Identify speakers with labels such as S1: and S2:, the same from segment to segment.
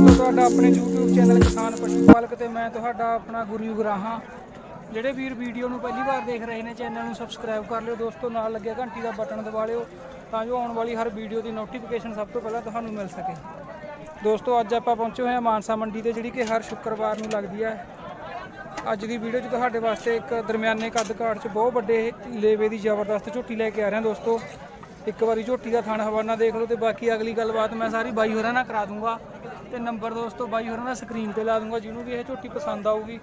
S1: ਦੋਸਤੋ ਤੁਹਾਡਾ ਆਪਣੇ YouTube ਚੈਨਲ ਕਿਸਾਨ ਪਸ਼ੂ ਪਾਲਕ ਤੇ ਮੈਂ ਤੁਹਾਡਾ ਆਪਣਾ ਗੁਰੂ ਗਰਾਹਾਂ ਜਿਹੜੇ ਵੀਰ ਵੀਡੀਓ ਨੂੰ ਪਹਿਲੀ ਵਾਰ ਦੇਖ ਰਹੇ ਨੇ ਚੈਨਲ ਨੂੰ ਸਬਸਕ੍ਰਾਈਬ ਕਰ ਲਿਓ ਦੋਸਤੋ, ਨਾਲ ਲੱਗਿਆ ਘੰਟੀ ਦਾ ਬਟਨ ਦਬਾ ਲਿਓ, ਤਾਂ ਜੋ ਆਉਣ ਵਾਲੀ ਹਰ ਵੀਡੀਓ ਦੀ ਨੋਟੀਫਿਕੇਸ਼ਨ ਸਭ ਤੋਂ ਪਹਿਲਾਂ ਤੁਹਾਨੂੰ ਮਿਲ ਸਕੇ। ਦੋਸਤੋ, ਅੱਜ ਆਪਾਂ ਪਹੁੰਚੇ ਹੋਏ ਹਾਂ ਮਾਨਸਾ ਮੰਡੀ ਤੇ, ਜਿਹੜੀ ਕਿ ਹਰ ਸ਼ੁੱਕਰਵਾਰ ਨੂੰ ਲੱਗਦੀ ਹੈ। ਅੱਜ ਦੀ ਵੀਡੀਓ 'ਚ ਤੁਹਾਡੇ ਵਾਸਤੇ ਇੱਕ ਦਰਮਿਆਨੇ ਕੱਦ ਕਾਠ 'ਚ ਬਹੁਤ ਵੱਡੇ ਲੇਵੇ ਦੀ ਜ਼ਬਰਦਸਤ ਝੋਟੀ ਲੈ ਕੇ ਆ ਰਿਹਾ ਦੋਸਤੋ। ਇੱਕ ਵਾਰੀ ਝੋਟੀ ਦਾ ਥਣ ਹਵਾਨਾ ਦੇਖ ਲਓ ਤੇ ਬਾਕੀ ਅਗਲੀ ਗੱਲਬਾਤ ਮੈਂ ਸਾਰੀ ਬਾਈ ਹੋਰਾਂ ਨਾਲ ਕਰਾ ਦੂੰਗਾ। ਤੇ ਨੰਬਰ ਦੋਸਤੋ ਬਾਈ ਹੋਰਾਂ ਦਾ ਸਕਰੀਨ ਤੇ ਲਾ ਦੂੰਗਾ ਜਿਹਨੂੰ ਵੀ ਇਹ ਝੋਟੀ ਪਸੰਦ ਆਊਗੀ।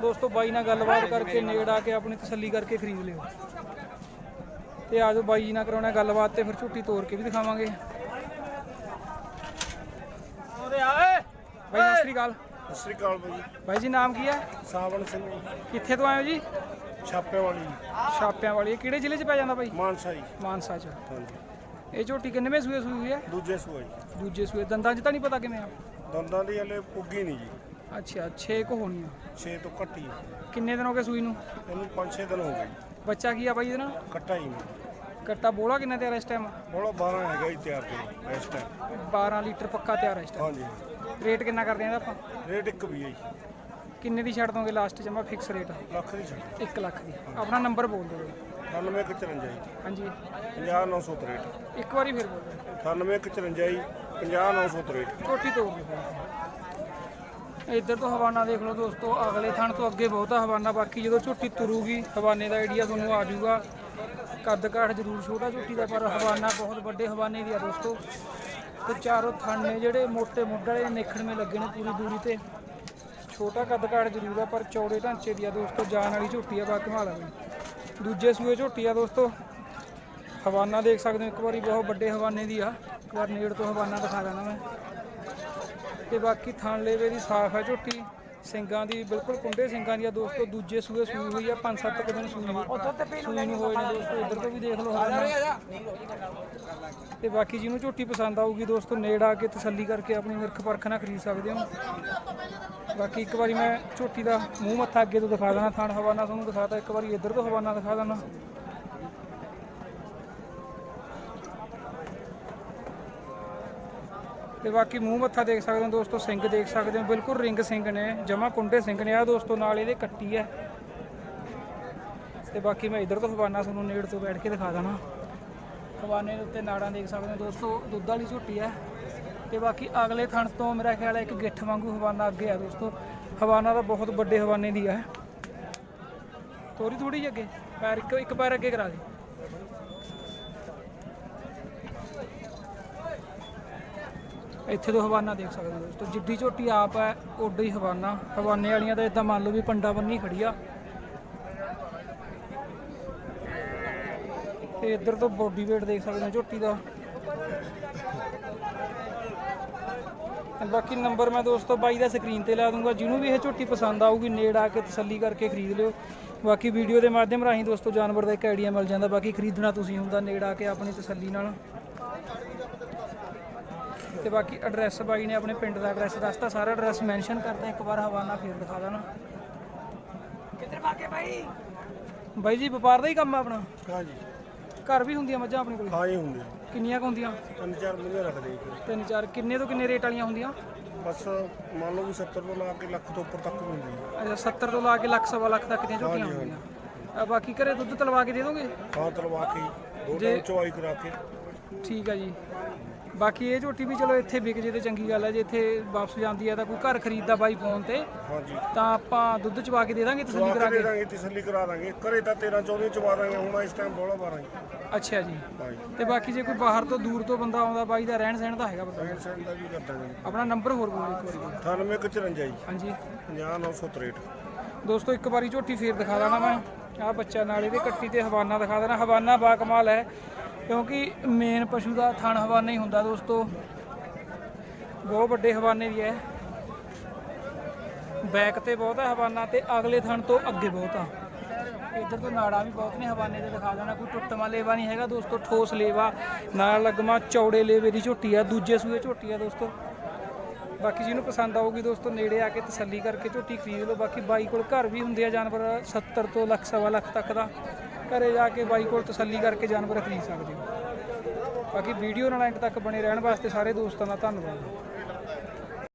S1: ਦੋਸਤੋ ਬਾਈ ਨਾਲ ਗੱਲਬਾਤ ਕਰਕੇ ਨੇੜ ਆ ਕੇ ਆਪਣੀ ਤਸੱਲੀ ਕਰਕੇ ਖਰੀਦ ਲਿਓ। ਤੇ ਆਜੋ ਬਾਈ ਜੀ ਨਾਲ ਕਰਾਉਣਾ ਗੱਲਬਾਤ ਤੇ ਫਿਰ ਝੋਟੀ ਤੋੜ ਕੇ ਵੀ ਦਿਖਾਵਾਂਗੇ। ਬਾਈ ਸਤਿ ਸ੍ਰੀ ਅਕਾਲ।
S2: ਸਤਿ ਸ੍ਰੀ ਅਕਾਲ ਭਾਈ
S1: ਬਾਈ ਜੀ ਨਾਮ ਕੀ ਹੈ?
S2: ਸਾਵਣ ਸਿੰਘ।
S1: ਕਿੱਥੇ ਤੋਂ ਆਏ ਹੋ ਜੀ?
S2: ਛਾਪੇ ਵਾਲੀ।
S1: ਛਾਪਿਆਂ ਵਾਲੀ। ਇਹ ਕਿਹੜੇ ਜ਼ਿਲ੍ਹੇ 'ਚ ਪੈ ਜਾਂਦਾ ਬਾਈ?
S2: ਮਾਨਸਾ ਜੀ।
S1: ਮਾਨਸਾ 'ਚ।
S2: ਹਾਂਜੀ।
S1: ਇਹ ਝੋਟੀ ਕਿੰਨਵੇਂ ਸੂਏ ਸੂਈ ਹੋਈ ਹੈ?
S2: ਦੂਜੇ ਸੂਆ ਜੀ।
S1: ਦੂਜੇ ਸੂਏ। ਦੰਦਾਂ 'ਚ ਤਾਂ ਨਹੀਂ ਪਤਾ ਕਿਵੇਂ ਆ?
S2: ਦੰਦਾਂ ਦੀ ਹਲੇ ਪੁੱਗੀ ਨਹੀਂ ਜੀ।
S1: ਅੱਛਾ 6 ਕੁ ਹੋਣੀ ਆ।
S2: 6 ਤੋਂ ਘੱਟੀ ਹੈ।
S1: ਕਿੰਨੇ ਦਿਨ ਹੋ ਗਏ ਸੂਈ ਨੂੰ?
S2: ਇਹਨੂੰ 5-6 ਦਿਨ ਹੋ ਗਏ ਜੀ।
S1: ਬੱਚਾ ਕੀ ਆ ਬਾਈ ਇਹਦੇ? ਨਾਲ
S2: ਕੱਟਾ ਹੀ ਨਹੀਂ।
S1: ਕੱਟਾ ਬੋਲਾ ਕਿੰਨਾ ਤਿਆਰ ਇਸ ਟਾਈਮ
S2: ਬੋਲਾ 12 ਹੈਗਾ ਜੀ ਤਿਆਰ ਤੇ ਇਸ ਟਾਈਮ
S1: 12 ਲੀਟਰ ਪੱਕਾ ਤਿਆਰ ਇਸ ਟਾਈਮ
S2: ਹਾਂਜੀ।
S1: ਰੇਟ ਕਿੰਨਾ ਕਰਦੇ ਆ ਇਹਦਾ ਆਪਾਂ?
S2: ਰੇਟ ਇੱਕ ਵੀ ਹੈ ਜੀ।
S1: ਕਿੰਨੇ ਦੀ ਛੱਡ ਦੋਗੇ ਲਾਸਟ ਜਮਾ ਫਿਕਸ ਰੇਟ
S2: ਲੱਖ ਦੀ ਛੱਡ
S1: 1 ਲੱਖ ਦੀ। ਆਪਣਾ ਨੰਬਰ ਬੋਲ ਦਿਓ
S2: 9154 ਜੀ।
S1: ਹਾਂਜੀ।
S2: 50963
S1: ਇੱਕ ਵਾਰੀ ਫਿਰ ਬੋਲ ਦਿਓ।
S2: 9154 ਜੀ। 50963
S1: ਛੋਟੀ ਤੋੜ ਦਿਓ ਇੱਧਰ ਤੋਂ ਹਵਾਨਾ ਦੇਖ ਲਓ ਦੋਸਤੋ ਅਗਲੇ ਥਣ ਤੋਂ ਅੱਗੇ ਬਹੁਤ ਹਵਾਨਾ। ਬਾਕੀ ਜਦੋਂ ਝੋਟੀ ਤੁਰੂਗੀ ਹਵਾਨੇ ਦਾ ਆਈਡੀਆ ਤੁਹਾਨੂੰ ਆ ਜਾਊਗਾ। ਕੱਦ ਕਾਠ ਜ਼ਰੂਰ ਛੋਟਾ ਝੋਟੀ ਦਾ ਪਰ ਹਵਾਨਾ ਬਹੁਤ ਵੱਡੇ ਹਵਾਨੇ ਦੀ ਆ ਦੋਸਤੋ। ਤੇ ਚਾਰੋਂ ਥਣ ਨੇ ਜਿਹੜੇ ਮੋٹے ਮੁੱਢ ਵਾਲੇ ਨਿਖੜਵੇਂ ਲੱਗੇ ਨੇ ਪੂਰੀ ਦੂਰੀ ਤੇ। ਛੋਟਾ ਕੱਦ ਕਾਠ ਜ਼ਰੂਰ ਆ ਪਰ ਚੌੜੇ ਢਾਂਚੇ ਦੀ ਆ ਦੋਸਤੋ ਜਾਨ ਵਾਲੀ ਝੋਟੀ ਆ ਬਾ ਕਮਾਲ ਆ ਬਈ ਦੂਜੇ ਸੂਏ ਝੋਟੀ ਆ ਦੋਸਤੋ ਹਵਾਨਾ ਦੇਖ ਸਕਦੇ ਹੋ ਇੱਕ ਵਾਰੀ ਬਹੁਤ ਵੱਡੇ ਹਵਾਨੇ ਦੀ ਆ। ਇੱਕ ਵਾਰ ਨੇੜ ਤੋਂ ਹਵਾਨਾ ਦਿਖਾ ਦੇਣਾ ਮੈਂ। ਤੇ ਬਾਕੀ ਥਣ ਲੇਵੇ ਦੀ ਸਾਫ਼ ਹੈ ਝੋਟੀ। ਸਿੰਘਾਂ ਦੀ ਬਿਲਕੁਲ ਕੁੰਡੇ ਸਿੰਘਾਂ ਦੀ ਆ ਦੋਸਤੋ ਦੂਜੇ ਸੂਏ ਸੂਈ ਹੋਈ ਆ ਪੰਜ ਸੱਤ ਕੁ ਦਿਨ ਸੂਈ ਹੋਈ ਸੂਈ ਨੂੰ ਹੋਏ ਨੇ ਦੋਸਤੋ ਇੱਧਰ ਤੋਂ ਵੀ ਦੇਖ ਲਓ ਹਵਾਨਾ। ਤੇ ਬਾਕੀ ਜਿਹਨੂੰ ਝੋਟੀ ਪਸੰਦ ਆਊਗੀ ਦੋਸਤੋ ਨੇੜ ਆ ਕੇ ਤਸੱਲੀ ਕਰਕੇ ਆਪਣੀ ਨਿਰਖ ਪਰਖ ਨਾਲ ਖਰੀਦ ਸਕਦੇ ਹੋ। ਬਾਕੀ ਇੱਕ ਵਾਰੀ ਮੈਂ ਝੋਟੀ ਦਾ ਮੂੰਹ ਮੱਥਾ ਅੱਗੇ ਤੋਂ ਦਿਖਾ ਦੇਣਾ ਥਾਣ ਹਵਾਨਾ ਤੁਹਾਨੂੰ ਦਿਖਾਤਾ, ਇੱਕ ਵਾਰੀ ਇੱਧਰ ਤੋਂ ਹਵਾਨਾ ਦਿਖਾ ਦੇਣਾ ਤੇ ਬਾਕੀ ਮੂੰਹ ਮੱਥਾ ਦੇਖ ਸਕਦੇ ਹੋ ਦੋਸਤੋ, ਸਿੰਘ ਦੇਖ ਸਕਦੇ ਹੋ, ਬਿਲਕੁਲ ਰਿੰਗ ਸਿੰਘ ਨੇ, ਜਮਾ ਕੁੰਡੇ ਸਿੰਘ ਨੇ ਆ ਦੋਸਤੋ ਨਾਲ ਇਹਦੇ ਕੱਟੀ ਹੈ। ਤੇ ਬਾਕੀ ਮੈਂ ਇੱਧਰ ਤੋਂ ਹਵਾਨਾ ਤੁਹਾਨੂੰ ਨੇੜ ਤੋਂ ਬੈਠ ਕੇ ਦਿਖਾ ਦੇਣਾ ਹਵਾਨੇ ਦੇ ਉੱਤੇ ਨਾੜਾਂ ਦੇਖ ਸਕਦੇ ਹੋ ਦੋਸਤੋ, ਦੁੱਧ ਵਾਲੀ ਝੋਟੀ ਹੈ। ਤੇ ਬਾਕੀ ਅਗਲੇ ਥਣ ਤੋਂ ਮੇਰਾ ਖਿਆਲ ਹੈ ਇੱਕ ਗਿੱਠ ਵਾਂਗੂ ਹਵਾਨਾ ਅੱਗੇ ਆ ਦੋਸਤੋ। ਹਵਾਨਾ ਤਾਂ ਬਹੁਤ ਵੱਡੇ ਹਵਾਨੇ ਦੀ ਹੈ ਤੋਰੀ ਥੋੜੀ ਜਿਹੀ ਅੱਗੇ। ਪੈਰ ਇੱਕ ਇੱਕ ਪੈਰ ਅੱਗੇ ਕਰਾ ਦੇ। ਇੱਥੇ ਤੋਂ ਹਵਾਨਾ ਦੇਖ ਸਕਦੇ ਹੋ ਦੋਸਤੋ। ਜਿੱਡੀ ਝੋਟੀ ਆਪ ਹੈ, ਓਡਾ ਹੀ ਹਵਾਨਾ। ਹਵਾਨੇ ਵਾਲੀਆਂ ਤਾਂ ਇਦਾਂ ਮੰਨ ਲਓ ਵੀ ਪੰਡਾ ਬੰਨੀ ਖੜੀ ਆ। ਤੇ ਇੱਧਰ ਤੋਂ ਬੋਡੀ weight ਦੇਖ ਸਕਦੇ ਹੋ ਝੋਟੀ ਦਾ। ਤੇ ਬਾਕੀ ਨੰਬਰ ਮੈਂ ਦੋਸਤੋ ਬਾਈ ਦਾ ਸਕਰੀਨ ਤੇ ਲਾ ਦੂੰਗਾ। ਜਿਹਨੂੰ ਵੀ ਇਹ ਝੋਟੀ ਪਸੰਦ ਆਊਗੀ ਨੇੜ ਆ ਕੇ ਤਸੱਲੀ ਕਰਕੇ ਖਰੀਦ ਲਿਓ। ਬਾਕੀ ਵੀਡੀਓ ਦੇ ਮਾਧਿਅਮ ਰਾਹੀਂ ਦੋਸਤੋ ਜਾਨਵਰ ਦਾ ਇੱਕ ਆਈਡੀਆ ਮਿਲ ਜਾਂਦਾ। ਬਾਕੀ ਖਰੀਦਣਾ ਤੁਸੀਂ ਹੁੰਦਾ ਨੇੜ ਆ ਕੇ ਆਪਣੀ ਤਸੱਲੀ ਨਾਲ। ਤੇ ਬਾਕੀ ਐਡਰੈਸ ਬਾਈ ਨੇ ਆਪਣੇ ਪਿੰਡ ਦਾ ਐਡਰੈਸ ਦੱਸਤਾ। ਸਾਰਾ ਐਡਰੈਸ ਮੈਂਸ਼ਨ ਕਰਤਾ। ਇੱਕ ਵਾਰ ਹਵਾਨਾ ਫੇਰ ਦਿਖਾ ਦੇਣਾ। ਕਿੱਧਰ ਭਾਗੇ ਬਾਈ? ਬਾਈ ਜੀ ਵਪਾਰ ਦਾ ਹੀ ਕੰਮ ਆ ਆਪਣਾ?
S2: ਹਾਂਜੀ।
S1: ਘਰ ਵੀ ਹੁੰਦੀਆਂ ਮੱਝਾਂ ਆਪਣੇ ਕੋਲ?
S2: ਹਾਂ ਹੀ ਹੁੰਦੇ
S1: ਕਿੰਨੀਆਂ ਕੁ ਹੁੰਦੀਆਂ?
S2: ਤਿੰਨ ਚਾਰ ਮਹੀਨੇ ਰੱਖਦੇ ਜੀ।
S1: ਤਿੰਨ ਚਾਰ ਕਿੰਨੇ ਤੋਂ ਕਿੰਨੇ ਰੇਟ ਵਾਲੀਆਂ ਹੁੰਦੀਆਂ?
S2: ਬਸ ਮੰਨ ਲਓ ਵੀ 70 ਤੋਂ ਲਾ ਕੇ ਲੱਖ ਤੋਂ ਉੱਪਰ ਤੱਕ ਹੁੰਦੀ ਹੈ।
S1: ਅੱਛਾ 70 ਤੋਂ ਲਾ ਕੇ ਲੱਖ ਸਵਾ ਲੱਖ ਤੱਕ ਦੀਆਂ ਝੋਟੀਆਂ
S2: ਹਾਂਜੀ,
S1: ਹੁੰਦੀਆਂ। ਆ ਬਾਕੀ ਘਰੇ ਦੁੱਧ ਤਲਵਾ ਕੇ ਦੇ ਦੋਗੇ?
S2: ਹਾਂ ਤਲਵਾ ਕੇ ਦੋ ਟਾਈਮ ਚਵਾਈ ਕਰਾ ਕੇ।
S1: ਠੀਕ ਆ ਜੀ। ਬਾਕੀ ਇਹ ਝੋਟੀ ਵੀ ਚਲੋ ਇੱਥੇ ਵਿਕ ਜੇ ਤੇ ਚੰਗੀ ਗੱਲ ਹੈ ਜੇ ਇੱਥੇ ਵਾਪਸ ਜਾਂਦੀ ਹੈ ਤਾਂ ਕੋਈ ਘਰ ਖਰੀਦਦਾ ਬਾਈ ਫੋਨ ਤੇ
S2: ਹਾਂਜੀ।
S1: ਤਾਂ ਆਪਾਂ ਦੁੱਧ ਚਵਾ ਕੇ ਦੇ ਦਾਂਗੇ ਤਸੱਲੀ ਕਰਾ
S2: ਕੇ ਦੇ ਦਾਂਗੇ ਤਸੱਲੀ ਕਰਾ ਦਾਂਗੇ। ਘਰੇ ਤਾਂ 13 14 ਚਵਾ ਦਾਂਗੇ ਹੁਣ ਇਸ ਟਾਈਮ ਬੋਲਾ 12 ਜੀ
S1: ਅੱਛਾ ਜੀ।
S2: ਹਾਂਜੀ।
S1: ਤੇ ਬਾਕੀ ਜੇ ਕੋਈ ਬਾਹਰ ਤੋਂ ਦੂਰ ਤੋਂ ਬੰਦਾ ਆਉਂਦਾ ਬਾਈ ਦਾ ਰਹਿਣ ਸਹਿਣ ਦਾ ਹੈਗਾ ਪਤਾ
S2: ਪੈਂਟ ਸ਼ਰਟ ਦਾ ਵੀ ਕਰ ਦਾਂਗੇ
S1: ਆਪਣਾ ਨੰਬਰ ਹੋਰ ਬੋਲੋ ਇੱਕ ਵਾਰੀ।
S2: 9854 ਜੀ।
S1: ਹਾਂਜੀ।
S2: 50963
S1: ਦੋਸਤੋ ਇੱਕ ਵਾਰੀ ਝੋਟੀ ਫੇਰ ਦਿਖਾ ਦੇਣਾ ਮੈਂ। ਆਹ ਬੱਚਾ ਨਾਲ ਇਹਦੇ ਕੱਟੀ ਤੇ ਹਵਾਨਾ ਦਿਖਾ ਦੇਣਾ। ਹਵਾਨਾ ਬਾ ਕਮਾਲ ਹੈ। ਕਿਉਂਕਿ ਮੇਨ ਪਸ਼ੂ ਦਾ ਥਣ ਹਵਾਨਾ ਹੀ ਹੁੰਦਾ ਦੋਸਤੋ। ਬਹੁਤ ਵੱਡੇ ਹਵਾਨੇ ਦੀ ਹੈ ਬੈਕ ਤੇ ਬਹੁਤ ਹੈ ਹਵਾਨਾ ਤੇ ਅਗਲੇ ਥਣ ਤੋਂ ਅੱਗੇ ਬਹੁਤ ਆ। ਇੱਧਰ ਤੋਂ ਨਾੜਾ ਵੀ ਬਹੁਤ ਨੇ ਹਵਾਨੇ ਤੇ ਦਿਖਾ ਦੇਣਾ, ਕੋਈ ਟੁੱਟਵਾਂ ਲੇਵਾ ਨਹੀਂ ਹੈਗਾ ਦੋਸਤੋ, ਠੋਸ ਲੇਵਾ। ਨਾਲ ਲੱਗਮਾ ਚੌੜੇ ਲੇਵੇ ਦੀ ਝੋਟੀ ਆ, ਦੂਜੇ ਸੂਏ ਝੋਟੀ ਆ ਦੋਸਤੋ। ਬਾਕੀ ਜਿਹਨੂੰ ਪਸੰਦ ਆਊਗੀ ਦੋਸਤੋ, ਨੇੜੇ ਆ ਕੇ ਤਸੱਲੀ ਕਰਕੇ ਝੋਟੀ ਖਰੀਦ ਲਓ। ਬਾਕੀ ਬਾਈ ਕੋਲ ਘਰ ਵੀ ਹੁੰਦੇ ਆ ਜਾਨਵਰ 70 ਤੋਂ ਲੱਖ, ਸਵਾ ਲੱਖ ਤੱਕ ਦਾ। ਘਰੇ ਜਾ ਕੇ ਬਾਈ ਕੋਲ ਤਸੱਲੀ ਕਰਕੇ ਜਾਨਵਰ ਖਰੀਦ ਸਕਦੇ। ਹੋ ਬਾਕੀ ਵੀਡੀਓ ਨਾਲ ਐਂਡ ਤੱਕ ਬਣੇ ਰਹਿਣ ਵਾਸਤੇ ਸਾਰੇ ਦੋਸਤਾਂ ਦਾ ਧੰਨਵਾਦ।